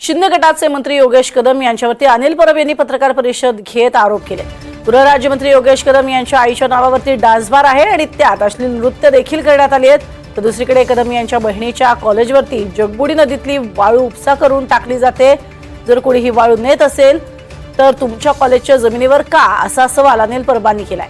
शिंदे गटाचे मंत्री योगेश कदम यांच्यावरती अनिल परब यांनी पत्रकार परिषद घेत आरोप केले. गृहराज्यमंत्री योगेश कदम यांच्या आईच्या नावावरती डान्स बार आहे आणि त्यात अश्लील नृत्य देखील करण्यात आली आहेत. तर दुसरीकडे कदम यांच्या बहिणीच्या कॉलेजवरती जगबुडी नदीतली वाळू उपसा करून टाकली जाते. जर कोणी ही वाळू नेत असेल तर तुमच्या कॉलेजच्या जमिनीवर का? असा सवाल अनिल परबांनी केलाय.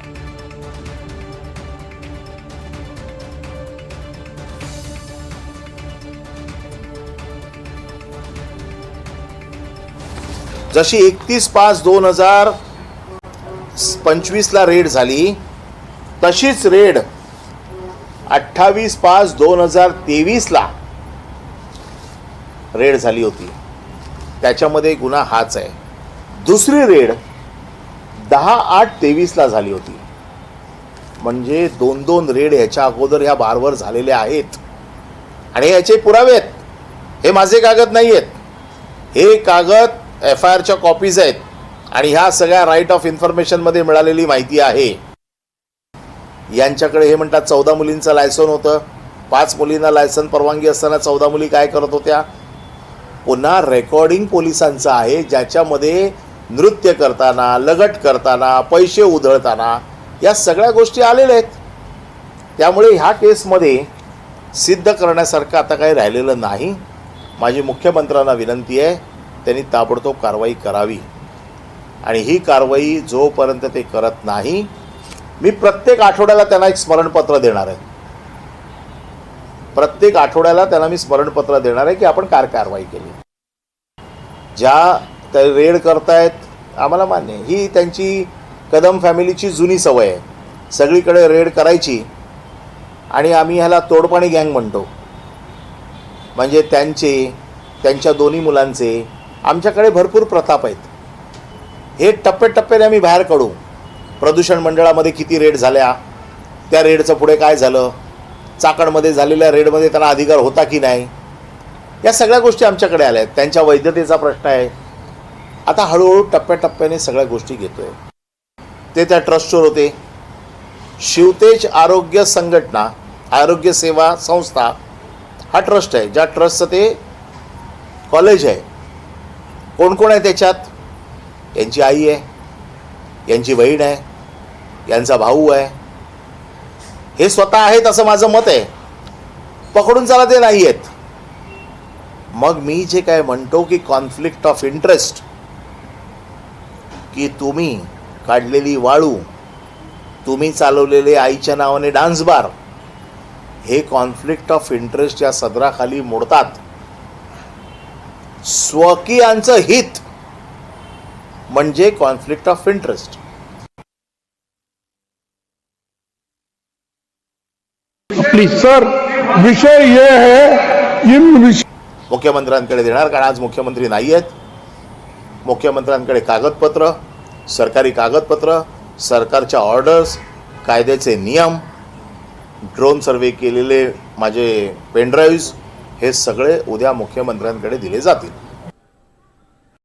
जशी एकतीस पाच दोन हजार पंचवीसला रेड झाली तशीच रेड अठ्ठावीस पाच दोन हजार तेवीसला रेड झाली होती. त्याच्यामध्ये गुन्हा हाच आहे. दुसरी रेड दहा आठ तेवीसला झाली होती. म्हणजे दोन दोन रेड ह्याच्या अगोदर ह्या बारवर झालेल्या आहेत. आणि याचे पुरावे आहेत. हे माझे कागद नाही आहेत हे कागद एफ आय आरच्या कॉपीज आहेत. आणि ह्या सगळ्या राईट ऑफ इन्फॉर्मेशनमध्ये मिळालेली माहिती आहे. यांच्याकडे हे म्हणतात चौदा मुलींचं लायसन होतं. पाच मुलींना लायसन परवानगी असताना चौदा मुली काय करत होत्या? पुन्हा रेकॉर्डिंग पोलिसांचं आहे ज्याच्यामध्ये नृत्य करताना लगट करताना पैसे उधळताना या सगळ्या गोष्टी आलेल्या आहेत. त्यामुळे ह्या केसमध्ये सिद्ध करण्यासारखं आता काही राहिलेलं नाही. माझी मुख्यमंत्र्यांना विनंती आहे त्यांनी ताबडतोब कारवाई करावी. आणि ही कारवाई जोपर्यंत ते करत नाही मी प्रत्येक आठवड्याला त्यांना एक स्मरणपत्र देणार आहे. प्रत्येक आठवड्याला त्यांना मी स्मरणपत्र देणार आहे की आपण कार कारवाई केली. ज्या त्या रेड करतायत आम्हाला मान्य आहे. ही त्यांची कदम फॅमिलीची जुनी सवय आहे. सगळीकडे रेड करायची आणि आम्ही ह्याला तोडपाणी गँग म्हणतो. म्हणजे त्यांचे त्यांच्या दोन्ही मुलांचे आमच्याकडे भरपूर प्रताप आहेत. हे टप्प्याटप्प्याने आम्ही बाहेर काढू. प्रदूषण मंडळामध्ये किती रेड झाल्या त्या रेडचं पुढे काय झालं चाकणमध्ये झालेल्या रेडमध्ये त्यांना अधिकार होता की नाही या सगळ्या गोष्टी आमच्याकडे आल्या आहेत. त्यांच्या वैधतेचा प्रश्न आहे. आता हळूहळू टप्प्याटप्प्याने सगळ्या गोष्टी घेतोय. ते त्या ट्रस्टवर होते. शिवतेज आरोग्य संघटना आरोग्य सेवा संस्था हा ट्रस्ट आहे. ज्या ट्रस्टचं ते कॉलेज आहे. कोण कोण आहे त्याच्यात? यांची आई आहे यांची बहीण आहे यांचा भाऊ आहे. हे स्वतः आहेत असं माझं मत आहे. पकडून चला ते नाही आहेत. मग मी जे काय म्हणतो की कॉन्फ्लिक्ट ऑफ इंटरेस्ट की तुम्ही काढलेली वाळू तुम्ही चालवलेले आईच्या नावाने डान्स बार हे कॉन्फ्लिक्ट ऑफ इंटरेस्ट या सदराखाली मोडतात. स्वकीयांचं हित म्हणजे conflict of interest please sir विषय ये है इन विषय मुख्यमंत्र्यांकडे देणार कारण आज मुख्यमंत्री नाही आहेत. मुख्यमंत्र्यांकडे कागदपत्र सरकारी कागदपत्र सरकारच्या ऑर्डर्स कायद्याचे नियम ड्रोन सर्वे केलेले माझे पेनड्राईव्ज हे सगळे उद्या मुख्यमंत्र्यांकडे दिले जातील.